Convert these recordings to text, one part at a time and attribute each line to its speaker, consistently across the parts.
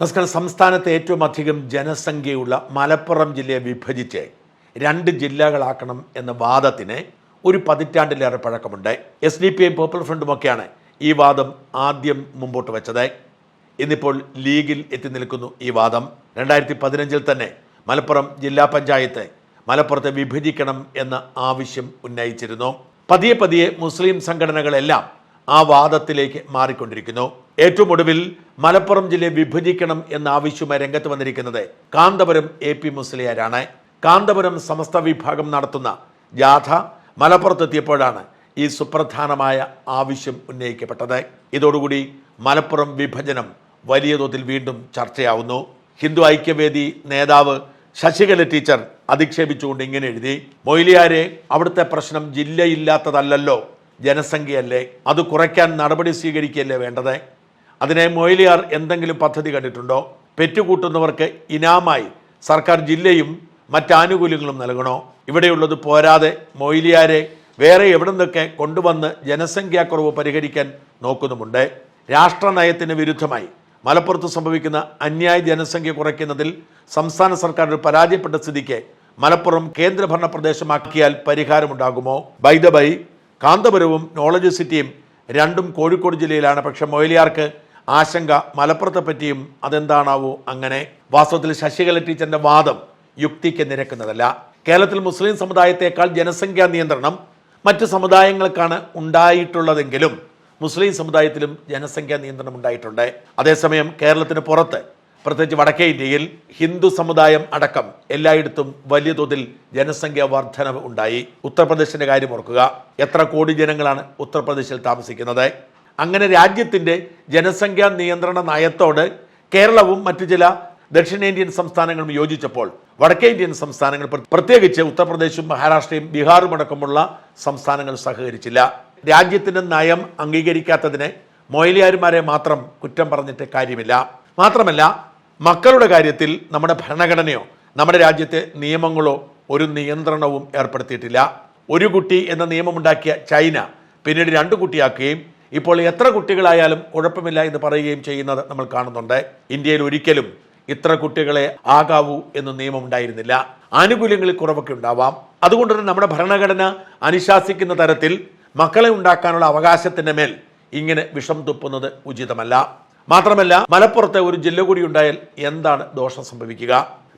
Speaker 1: നമസ്കാരം. സംസ്ഥാനത്ത് ഏറ്റവും അധികം ജനസംഖ്യയുള്ള മലപ്പുറം ജില്ലയെ വിഭജിച്ച് രണ്ട് ജില്ലകളാക്കണം എന്ന വാദത്തിന് ഒരു പതിറ്റാണ്ടിലേറെ പഴക്കമുണ്ട്. S D P I popular ഫ്രണ്ടുമൊക്കെയാണ് ഈ വാദം ആദ്യം മുമ്പോട്ട് വെച്ചത്. ഇന്നിപ്പോൾ ലീഗിൽ എത്തി നിൽക്കുന്നു ഈ വാദം. രണ്ടായിരത്തി പതിനഞ്ചിൽ തന്നെ മലപ്പുറം ജില്ലാ പഞ്ചായത്ത് മലപ്പുറത്തെ വിഭജിക്കണം എന്ന ആവശ്യം ഉന്നയിച്ചിരുന്നു. പതിയെ പതിയെ മുസ്ലിം സംഘടനകളെല്ലാം ആ വാദത്തിലേക്ക് മാറിക്കൊണ്ടിരിക്കുന്നു. ഏറ്റവും ഒടുവിൽ മലപ്പുറം ജില്ലയെ വിഭജിക്കണം എന്ന ആവശ്യവുമായി രംഗത്ത് വന്നിരിക്കുന്നത് കാന്തപുരം എ പി മുസ്ലിയാരാണ്. കാന്തപുരം സമസ്ത വിഭാഗം നടത്തുന്ന ജാഥ മലപ്പുറത്തെത്തിയപ്പോഴാണ് ഈ സുപ്രധാനമായ ആവശ്യം ഉന്നയിക്കപ്പെട്ടത്. ഇതോടുകൂടി മലപ്പുറം വിഭജനം വലിയ തോതിൽ വീണ്ടും ചർച്ചയാവുന്നു. ഹിന്ദു ഐക്യവേദി നേതാവ് ശശികല ടീച്ചർ അധിക്ഷേപിച്ചുകൊണ്ട് ഇങ്ങനെ എഴുതി മൊയ്ലിയാരെ അവിടുത്തെ പ്രശ്നം ജില്ലയില്ലാത്തതല്ലല്ലോ. ജനസംഖ്യയല്ലേ? അത് കുറയ്ക്കാൻ നടപടി സ്വീകരിക്കുകയല്ലേ വേണ്ടത്? അതിനെ മൊയ്ലിയാർ എന്തെങ്കിലും പദ്ധതി കണ്ടിട്ടുണ്ടോ? പെറ്റുകൂട്ടുന്നവർക്ക് ഇനാമായി സർക്കാർ ജില്ലയും മറ്റാനുകൂല്യങ്ങളും നൽകണോ? ഇവിടെയുള്ളത് പോരാതെ മൊയ്ലിയാരെ വേറെ എവിടെ നിന്നൊക്കെ കൊണ്ടുവന്ന് ജനസംഖ്യാക്കുറവ് പരിഹരിക്കാൻ നോക്കുന്നുമുണ്ട്. രാഷ്ട്രനയത്തിന് വിരുദ്ധമായി മലപ്പുറത്ത് സംഭവിക്കുന്ന അന്യായ ജനസംഖ്യ കുറയ്ക്കുന്നതിൽ സംസ്ഥാന സർക്കാർ പരാജയപ്പെട്ട സ്ഥിതിക്ക് മലപ്പുറം കേന്ദ്രഭരണ പ്രദേശമാക്കിയാൽ പരിഹാരമുണ്ടാകുമോ? ബൈ ദ ബൈ കാന്തപുരവും നോളജ് സിറ്റിയും രണ്ടും കോഴിക്കോട് ജില്ലയിലാണ്. പക്ഷെ മൊയ്ലിയാർക്ക് ആശങ്ക മലപ്പുറത്തെ പറ്റിയും അതെന്താണാവോ അങ്ങനെ. വാസ്തവത്തിൽ ശശികല ടീച്ചറിന്റെ വാദം യുക്തിക്ക് നിരക്കുന്നതല്ല. കേരളത്തിൽ മുസ്ലിം സമുദായത്തെക്കാൾ ജനസംഖ്യാ നിയന്ത്രണം മറ്റ് സമുദായങ്ങൾക്കാണ് ഉണ്ടായിട്ടുള്ളതെങ്കിലും മുസ്ലിം സമുദായത്തിലും ജനസംഖ്യാ നിയന്ത്രണം ഉണ്ടായിട്ടുണ്ട്. അതേസമയം കേരളത്തിന് പുറത്ത് പ്രത്യേകിച്ച് വടക്കേ ഇന്ത്യയിൽ ഹിന്ദു സമുദായം അടക്കം എല്ലായിടത്തും വലിയ തോതിൽ ജനസംഖ്യ വർധനവ് ഉണ്ടായി. ഉത്തർപ്രദേശിന്റെ കാര്യം ഓർക്കുക. എത്ര കോടി ജനങ്ങളാണ് ഉത്തർപ്രദേശിൽ താമസിക്കുന്നത്? അങ്ങനെ രാജ്യത്തിന്റെ ജനസംഖ്യാ നിയന്ത്രണ നയത്തോട് കേരളവും മറ്റു ചില ദക്ഷിണേന്ത്യൻ സംസ്ഥാനങ്ങളും യോജിച്ചപ്പോൾ വടക്കേ ഇന്ത്യൻ സംസ്ഥാനങ്ങൾ പ്ര- പ്രത്യേകിച്ച് ഉത്തർപ്രദേശും മഹാരാഷ്ട്രയും ബീഹാറും അടക്കമുള്ള സംസ്ഥാനങ്ങൾ സഹകരിച്ചില്ല. രാജ്യത്തിന്റെ നയം അംഗീകരിക്കാത്തതിന് മൊയ്ലിയാരുമാരെ മാത്രം കുറ്റം പറഞ്ഞിട്ട് കാര്യമില്ല. മാത്രമല്ല മക്കളുടെ കാര്യത്തിൽ നമ്മുടെ ഭരണഘടനയോ നമ്മുടെ രാജ്യത്തെ നിയമങ്ങളോ ഒരു നിയന്ത്രണവും ഏർപ്പെടുത്തിയിട്ടില്ല. ഒരു കുട്ടി എന്ന നിയമമുണ്ടാക്കിയ ചൈന പിന്നീട് രണ്ട് കുട്ടിയാക്കുകയും ഇപ്പോൾ എത്ര കുട്ടികളായാലും കുഴപ്പമില്ല എന്ന് പറയുകയും ചെയ്യുന്നത് നമ്മൾ കാണുന്നുണ്ട്. ഇന്ത്യയിൽ ഒരിക്കലും ഇത്ര കുട്ടികളെ ആകാവൂ എന്ന് നിയമമുണ്ടായിരുന്നില്ല. ആനുകൂല്യങ്ങളിൽ കുറവൊക്കെ ഉണ്ടാവാം. അതുകൊണ്ട് തന്നെ നമ്മുടെ ഭരണഘടന അനുശാസിക്കുന്ന തരത്തിൽ മക്കളെ ഉണ്ടാക്കാനുള്ള അവകാശത്തിന്റെ മേൽ ഇങ്ങനെ വിഷം തുപ്പുന്നത് ഉചിതമല്ല. മാത്രമല്ല മലപ്പുറത്തെ ഒരു ജില്ല കൂടി ഉണ്ടായാൽ എന്താണ് ദോഷം സംഭവിക്കുക?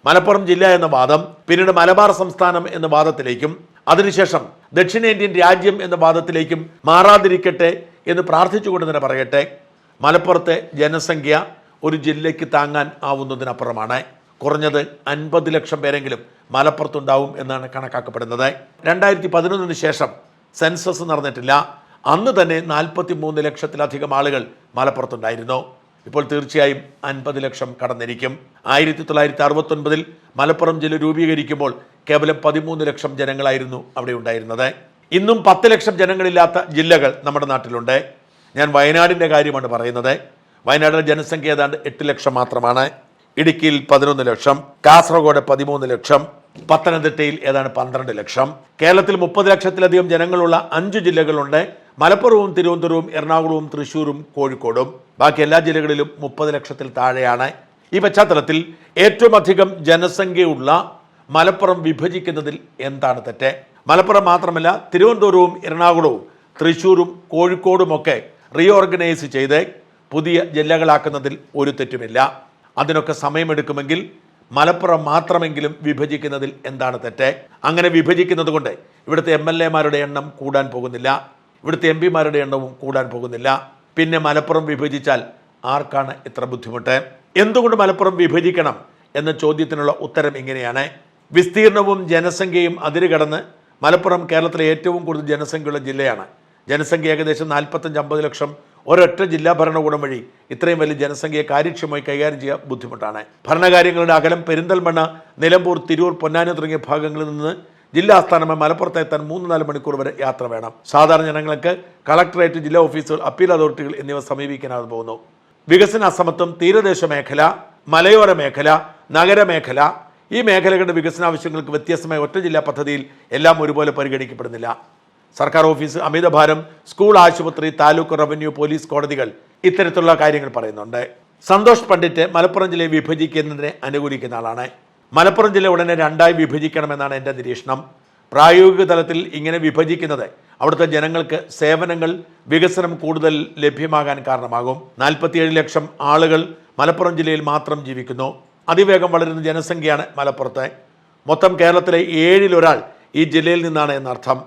Speaker 1: മലപ്പുറം ജില്ല എന്ന വാദം പിന്നീട് മലബാർ സംസ്ഥാനം എന്ന വാദത്തിലേക്കും അതിനുശേഷം ദക്ഷിണേന്ത്യൻ രാജ്യം എന്ന വാദത്തിലേക്കും മാറാതിരിക്കട്ടെ എന്ന് പ്രാർത്ഥിച്ചുകൊണ്ട് തന്നെ പറയട്ടെ മലപ്പുറത്തെ ജനസംഖ്യ ഒരു ജില്ലയ്ക്ക് താങ്ങാൻ ആവുന്നതിനപ്പുറമാണ്. കുറഞ്ഞത് അൻപത് ലക്ഷം പേരെങ്കിലും മലപ്പുറത്തുണ്ടാവും എന്നാണ് കണക്കാക്കപ്പെടുന്നത്. രണ്ടായിരത്തി പതിനൊന്നിന് ശേഷം സെൻസസ് നടന്നിട്ടില്ല. അന്ന് തന്നെ നാൽപ്പത്തി മൂന്ന് ലക്ഷത്തിലധികം ആളുകൾ മലപ്പുറത്തുണ്ടായിരുന്നു. ഇപ്പോൾ തീർച്ചയായും അൻപത് ലക്ഷം കടന്നിരിക്കും. ആയിരത്തി തൊള്ളായിരത്തി അറുപത്തൊൻപതിൽ മലപ്പുറം ജില്ല രൂപീകരിക്കുമ്പോൾ കേവലം പതിമൂന്ന് ലക്ഷം ജനങ്ങളായിരുന്നു അവിടെ ഉണ്ടായിരുന്നത്. ഇന്നും പത്ത് ലക്ഷം ജനങ്ങളില്ലാത്ത ജില്ലകൾ നമ്മുടെ നാട്ടിലുണ്ട്. ഞാൻ വയനാടിന്റെ കാര്യമാണ് പറയുന്നത്. വയനാടിന്റെ ജനസംഖ്യ ഏതാണ്ട് എട്ട് ലക്ഷം മാത്രമാണ്. ഇടുക്കിയിൽ പതിനൊന്ന് ലക്ഷം കാസർഗോഡ് പതിമൂന്ന് ലക്ഷം പത്തനംതിട്ടയിൽ ഏതാണ്ട് പന്ത്രണ്ട് ലക്ഷം. കേരളത്തിൽ മുപ്പത് ലക്ഷത്തിലധികം ജനങ്ങളുള്ള അഞ്ച് ജില്ലകളുണ്ട്. മലപ്പുറവും തിരുവനന്തപുരവും എറണാകുളവും തൃശൂരും കോഴിക്കോടും. ബാക്കി എല്ലാ ജില്ലകളിലും മുപ്പത് ലക്ഷത്തിൽ താഴെയാണ്. ഈ പശ്ചാത്തലത്തിൽ ഏറ്റവും അധികം ജനസംഖ്യയുള്ള മലപ്പുറം വിഭജിക്കുന്നതിൽ എന്താണ് തെറ്റ്? മലപ്പുറം മാത്രമല്ല തിരുവനന്തപുരവും എറണാകുളവും തൃശ്ശൂരും കോഴിക്കോടുമൊക്കെ റീഓർഗനൈസ് ചെയ്ത് പുതിയ ജില്ലകളാക്കുന്നതിൽ ഒരു തെറ്റുമില്ല. അതിനൊക്കെ സമയമെടുക്കുമെങ്കിൽ മലപ്പുറം മാത്രമെങ്കിലും വിഭജിക്കുന്നതിൽ എന്താണ് തെറ്റ്? അങ്ങനെ വിഭജിക്കുന്നത് കൊണ്ട് ഇവിടുത്തെ എം എൽ എമാരുടെ എണ്ണം കൂടാൻ പോകുന്നില്ല. ഇവിടുത്തെ എം പിമാരുടെ എണ്ണവും കൂടാൻ പോകുന്നില്ല. പിന്നെ മലപ്പുറം വിഭജിച്ചാൽ ആർക്കാണ് ഇത്ര ബുദ്ധിമുട്ട്? എന്തുകൊണ്ട് മലപ്പുറം വിഭജിക്കണം എന്ന ചോദ്യത്തിനുള്ള ഉത്തരം ഇങ്ങനെയാണ്. വിസ്തീർണവും ജനസംഖ്യയും അതിരുകടന്ന് മലപ്പുറം കേരളത്തിലെ ഏറ്റവും കൂടുതൽ ജനസംഖ്യയുള്ള ജില്ലയാണ്. ജനസംഖ്യ ഏകദേശം നാൽപ്പത്തഞ്ച് അമ്പത് ലക്ഷം. ഒരൊറ്റ ജില്ലാ ഭരണകൂടം വഴി ഇത്രയും വലിയ ജനസംഖ്യയെ കാര്യക്ഷമമായി കൈകാര്യം ചെയ്യാൻ ബുദ്ധിമുട്ടാണ്. ഭരണകാര്യങ്ങളുടെ അകലം പെരിന്തൽമണ്ണ നിലമ്പൂർ തിരൂർ പൊന്നാനി തുടങ്ങിയ ഭാഗങ്ങളിൽ നിന്ന് ജില്ലാ ആസ്ഥാനമായ മലപ്പുറത്ത് എത്താൻ മൂന്ന് നാല് മണിക്കൂർ വരെ യാത്ര വേണം. സാധാരണ ജനങ്ങൾക്ക് കളക്ടറേറ്റ് ജില്ലാ ഓഫീസുകൾ അപ്പീൽ അതോറിറ്റികൾ എന്നിവ സമീപിക്കാനാണ് പോകുന്നു വികസന അസമത്വം തീരദേശ മേഖല മലയോര മേഖല നഗര മേഖല ഈ മേഖലകളുടെ വികസന ആവശ്യങ്ങൾക്ക് വ്യത്യസ്തമായ ഒറ്റ ജില്ലാ പദ്ധതിയിൽ എല്ലാം ഒരുപോലെ പരിഗണിക്കപ്പെടുന്നില്ല. സർക്കാർ ഓഫീസ് അമിതഭാരം സ്കൂൾ ആശുപത്രി താലൂക്ക് റവന്യൂ പോലീസ് കോടതികൾ ഇത്തരത്തിലുള്ള കാര്യങ്ങൾ പറയുന്നുണ്ട്. സന്തോഷ് പണ്ഡിറ്റ് മലപ്പുറം ജില്ലയെ വിഭജിക്കുന്നതിനെ അനുകൂലിക്കുന്ന ആളാണ്. മലപ്പുറം ജില്ല ഉടനെ രണ്ടായി വിഭജിക്കണമെന്നാണ് എന്റെ നിരീക്ഷണം. പ്രായോഗിക തലത്തിൽ ഇങ്ങനെ വിഭജിക്കുന്നത് അവിടുത്തെ ജനങ്ങൾക്ക് സേവനങ്ങൾ വികസനം കൂടുതൽ ലഭ്യമാകാൻ കാരണമാകും. നാൽപ്പത്തിയേഴ് ലക്ഷം ആളുകൾ മലപ്പുറം ജില്ലയിൽ മാത്രം ജീവിക്കുന്നു. അതിവേഗം വളരുന്ന ജനസംഖ്യയാണ് മലപ്പുറത്തെ. മൊത്തം കേരളത്തിലെ ഏഴിലൊരാൾ ഈ ജില്ലയിൽ നിന്നാണ് എന്നർത്ഥം.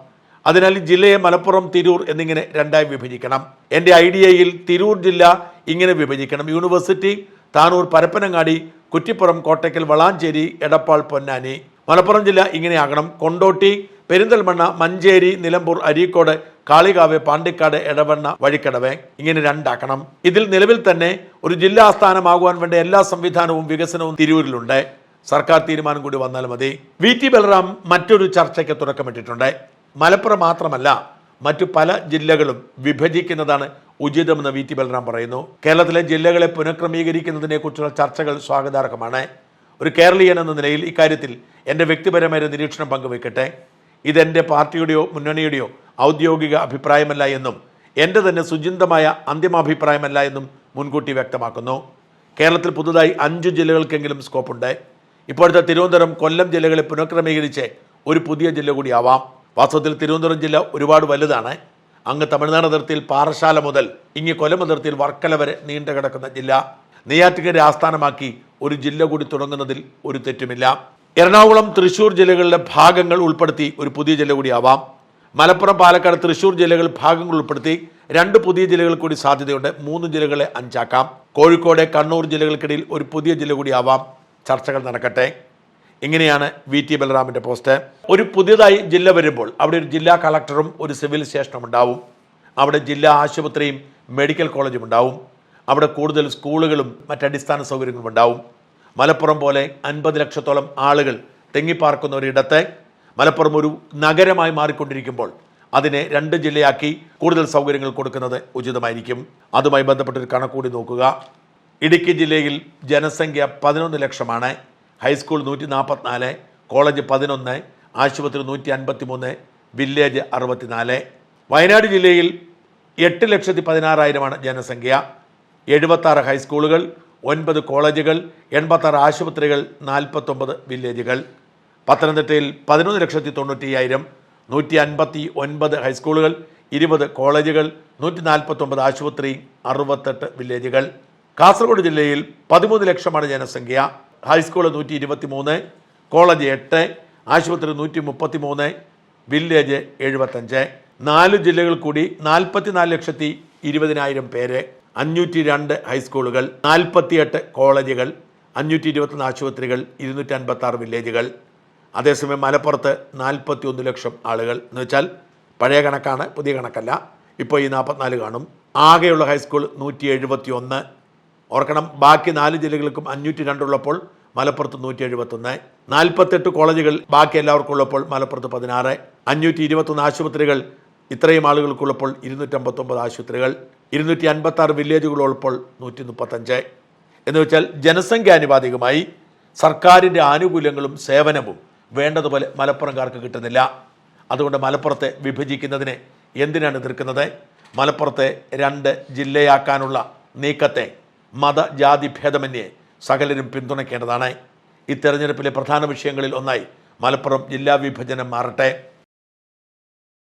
Speaker 1: അതിനാൽ ഈ ജില്ലയെ മലപ്പുറം തിരൂർ എന്നിങ്ങനെ രണ്ടായി വിഭജിക്കണം. എന്റെ ഐഡിയയിൽ തിരൂർ ജില്ല ഇങ്ങനെ വിഭജിക്കണം. യൂണിവേഴ്സിറ്റി താനൂർ പരപ്പനങ്ങാടി കുറ്റിപ്പുറം കോട്ടയ്ക്കൽ വളാഞ്ചേരി എടപ്പാൾ പൊന്നാനി. മലപ്പുറം ജില്ല ഇങ്ങനെയാകണം. കൊണ്ടോട്ടി പെരിന്തൽമണ്ണ മഞ്ചേരി നിലമ്പൂർ അരീക്കോട് കാളികാവ് പാണ്ടിക്കാട് എടവണ്ണ വഴിക്കടവ് ഇങ്ങനെ രണ്ടാക്കണം. ഇതിൽ നിലവിൽ തന്നെ ഒരു ജില്ലാ ആസ്ഥാനമാകുവാൻ വേണ്ട എല്ലാ സംവിധാനവും വികസനവും തിരൂരിലുണ്ട്. സർക്കാർ തീരുമാനം കൂടി വന്നാൽ മതി. വി ടി ബലറാം മറ്റൊരു ചർച്ചയ്ക്ക് തുടക്കമിട്ടിട്ടുണ്ട്. മലപ്പുറം മാത്രമല്ല മറ്റു പല ജില്ലകളും വിഭജിക്കുന്നതാണ് ഉചിതമെന്ന് വി ടി ബലറാം പറയുന്നു. കേരളത്തിലെ ജില്ലകളെ പുനഃക്രമീകരിക്കുന്നതിനെ കുറിച്ചുള്ള ചർച്ചകൾ സ്വാഗതാർഹമാണ്. ഒരു കേരളീയൻ എന്ന നിലയിൽ ഇക്കാര്യത്തിൽ എന്റെ വ്യക്തിപരമായ നിരീക്ഷണം പങ്കുവയ്ക്കട്ടെ. ഇതെന്റെ പാർട്ടിയുടെയോ മുന്നണിയുടെയോ ഔദ്യോഗിക അഭിപ്രായമല്ല എന്നും എന്റെ തന്നെ സുചിന്തമായ അന്തിമാഭിപ്രായമല്ല എന്നും മുൻകൂട്ടി വ്യക്തമാക്കുന്നു. കേരളത്തിൽ പുതുതായി അഞ്ച് ജില്ലകൾക്കെങ്കിലും സ്കോപ്പുണ്ട്. ഇപ്പോഴത്തെ തിരുവനന്തപുരം കൊല്ലം ജില്ലകളെ പുനഃക്രമീകരിച്ച് ഒരു പുതിയ ജില്ല കൂടിയാവാം വാസ്തവത്തിൽ തിരുവനന്തപുരം ജില്ല ഒരുപാട് വലുതാണ്. അങ്ങ് തമിഴ്നാട് അതിർത്തിയിൽ പാറശാല മുതൽ ഇങ്ങ് കൊല്ലം അതിർത്തിയിൽ വർക്കല വരെ നീണ്ടു കിടക്കുന്ന ജില്ല. നെയ്യാറ്റിക്കര ആസ്ഥാനമാക്കി ഒരു ജില്ല കൂടി തുടങ്ങുന്നതിൽ ഒരു തെറ്റുമില്ല. എറണാകുളം തൃശൂർ ജില്ലകളിലെ ഭാഗങ്ങൾ ഉൾപ്പെടുത്തി ഒരു പുതിയ ജില്ല കൂടിയാവാം. മലപ്പുറം പാലക്കാട് തൃശൂർ ജില്ലകൾ ഭാഗങ്ങൾ ഉൾപ്പെടുത്തി രണ്ട് പുതിയ ജില്ലകൾ കൂടി സാധ്യതയുണ്ട്. മൂന്ന് ജില്ലകളെ അഞ്ചാക്കാം. കോഴിക്കോട് കണ്ണൂർ ജില്ലകൾക്കിടയിൽ ഒരു പുതിയ ജില്ല കൂടിയാവാം. ചർച്ചകൾ നടക്കട്ടെ. ഇങ്ങനെയാണ് വി ടി ബലറാമിന്റെ പോസ്റ്റ്. ഒരു പുതിയതായി ജില്ല വരുമ്പോൾ അവിടെ ഒരു ജില്ലാ കളക്ടറും ഒരു സിവിൽ സ്റ്റേഷനും ഉണ്ടാവും. അവിടെ ജില്ലാ ആശുപത്രിയും മെഡിക്കൽ കോളേജും ഉണ്ടാവും. അവിടെ കൂടുതൽ സ്കൂളുകളും മറ്റടിസ്ഥാന സൗകര്യങ്ങളും ഉണ്ടാവും. മലപ്പുറം പോലെ അൻപത് ലക്ഷത്തോളം ആളുകൾ തെങ്ങിപ്പാർക്കുന്ന ഒരിടത്തെ മലപ്പുറം ഒരു നഗരമായി മാറിക്കൊണ്ടിരിക്കുമ്പോൾ അതിനെ രണ്ട് ജില്ലയാക്കി കൂടുതൽ സൗകര്യങ്ങൾ കൊടുക്കുന്നത് ഉചിതമായിരിക്കും. അതുമായി ബന്ധപ്പെട്ടൊരു കണക്കൂടി നോക്കുക. ഇടുക്കി ജില്ലയിൽ ജനസംഖ്യ പതിനൊന്ന് ലക്ഷമാണ്. ഹൈസ്കൂൾ നൂറ്റി നാൽപ്പത്തിനാല് കോളേജ് പതിനൊന്ന് ആശുപത്രി നൂറ്റി അൻപത്തി മൂന്ന് വില്ലേജ് അറുപത്തിനാല്. വയനാട് ജില്ലയിൽ എട്ട് ലക്ഷത്തി പതിനാറായിരമാണ് ജനസംഖ്യ. എഴുപത്താറ് ഹൈസ്കൂളുകൾ ഒൻപത് കോളേജുകൾ എൺപത്താറ് ആശുപത്രികൾ നാൽപ്പത്തൊമ്പത് വില്ലേജുകൾ. പത്തനംതിട്ടയിൽ പതിനൊന്ന് ലക്ഷത്തി തൊണ്ണൂറ്റി അയ്യായിരം നൂറ്റി അൻപത്തി ഒൻപത് ഹൈസ്കൂളുകൾ ഇരുപത് കോളേജുകൾ നൂറ്റി നാൽപ്പത്തൊമ്പത് ആശുപത്രി അറുപത്തെട്ട് വില്ലേജുകൾ. കാസർഗോഡ് ജില്ലയിൽ പതിമൂന്ന് ലക്ഷമാണ് ജനസംഖ്യ. ഹൈസ്കൂൾ നൂറ്റി ഇരുപത്തി മൂന്ന് കോളേജ് എട്ട് ആശുപത്രി നൂറ്റി മുപ്പത്തി മൂന്ന് വില്ലേജ് എഴുപത്തഞ്ച്. നാല് ജില്ലകൾ കൂടി നാൽപ്പത്തിനാല് ലക്ഷത്തി ഇരുപതിനായിരം പേര്. അഞ്ഞൂറ്റി രണ്ട് ഹൈസ്കൂളുകൾ നാൽപ്പത്തിയെട്ട് കോളേജുകൾ അഞ്ഞൂറ്റി ഇരുപത്തൊന്ന് ആശുപത്രികൾ ഇരുന്നൂറ്റി അൻപത്തി ആറ് വില്ലേജുകൾ. അതേസമയം മലപ്പുറത്ത് നാൽപ്പത്തി ഒന്ന് ലക്ഷം ആളുകൾ. എന്ന് വെച്ചാൽ പഴയ കണക്കാണ് പുതിയ കണക്കല്ല. ഇപ്പോൾ ഈ നാൽപ്പത്തിനാല് കാണും. ആകെയുള്ള ഹൈസ്കൂൾ നൂറ്റി എഴുപത്തി ഒന്ന് ഓർക്കണം ബാക്കി നാല് ജില്ലകൾക്കും അഞ്ഞൂറ്റി രണ്ടുള്ളപ്പോൾ മലപ്പുറത്ത് നൂറ്റി എഴുപത്തൊന്ന് നാൽപ്പത്തെട്ട് കോളേജുകൾ ബാക്കി എല്ലാവർക്കും ഉള്ളപ്പോൾ മലപ്പുറത്ത് പതിനാറ് അഞ്ഞൂറ്റി ഇരുപത്തൊന്ന് ആശുപത്രികൾ ഇത്രയും ആളുകൾക്കുള്ളപ്പോൾ ഇരുന്നൂറ്റമ്പത്തൊമ്പത് ആശുപത്രികൾ ഇരുന്നൂറ്റി അൻപത്താറ് വില്ലേജുകളുള്ളപ്പോൾ നൂറ്റി മുപ്പത്തഞ്ച് എന്ന് വെച്ചാൽ ജനസംഖ്യാനുപാതികമായി സർക്കാരിന്റെ ആനുകൂല്യങ്ങളും സേവനവും വേണ്ടതുപോലെ മലപ്പുറംകാർക്ക് കിട്ടുന്നില്ല. അതുകൊണ്ട് മലപ്പുറത്തെ വിഭജിക്കുന്നതിനെ എന്തിനാണ് എതിർക്കുന്നത്? മലപ്പുറത്തെ രണ്ട് ജില്ലയാക്കാനുള്ള നീക്കത്തെ മത ജാതി ഭേദമന്യേ സകലരും പിന്തുണയ്ക്കേണ്ടതാണ്. ഈ തെരഞ്ഞെടുപ്പിലെ പ്രധാന വിഷയങ്ങളിൽ ഒന്നായി മലപ്പുറം ജില്ലാ വിഭജനം മാറട്ടെ.